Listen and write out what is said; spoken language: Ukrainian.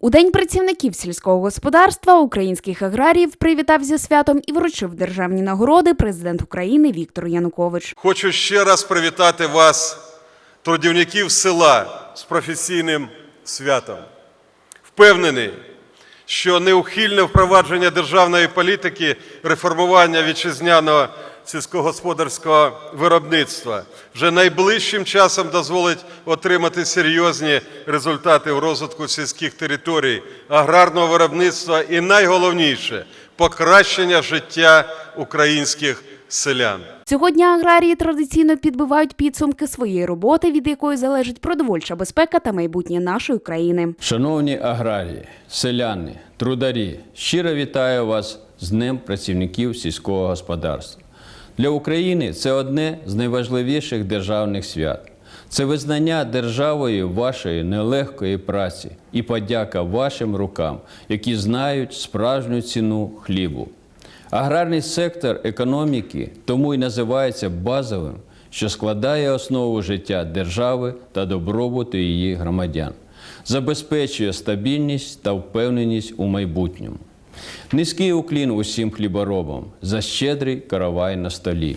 У День працівників сільського господарства українських аграріїв привітав зі святом і вручив державні нагороди президент України Віктор Янукович. Хочу ще раз привітати вас, трудівників села, з професійним святом. Впевнений, що неухильне впровадження державної політики реформування вітчизняного сільськогосподарського виробництва вже найближчим часом дозволить отримати серйозні результати в розвитку сільських територій, аграрного виробництва і найголовніше покращення життя українських селян. Сьогодні аграрії традиційно підбивають підсумки своєї роботи, від якої залежить продовольча безпека та майбутнє нашої країни. Шановні аграрії, селяни, трударі, щиро вітаю вас з Днем працівників сільського господарства. Для України це одне з найважливіших державних свят. Це визнання державою вашої нелегкої праці і подяка вашим рукам, які знають справжню ціну хлібу. Аграрний сектор економіки тому й називається базовим, що складає основу життя держави та добробуту її громадян, забезпечує стабільність та впевненість у майбутньому. Низький уклін усім хліборобам за щедрий каравай на столі.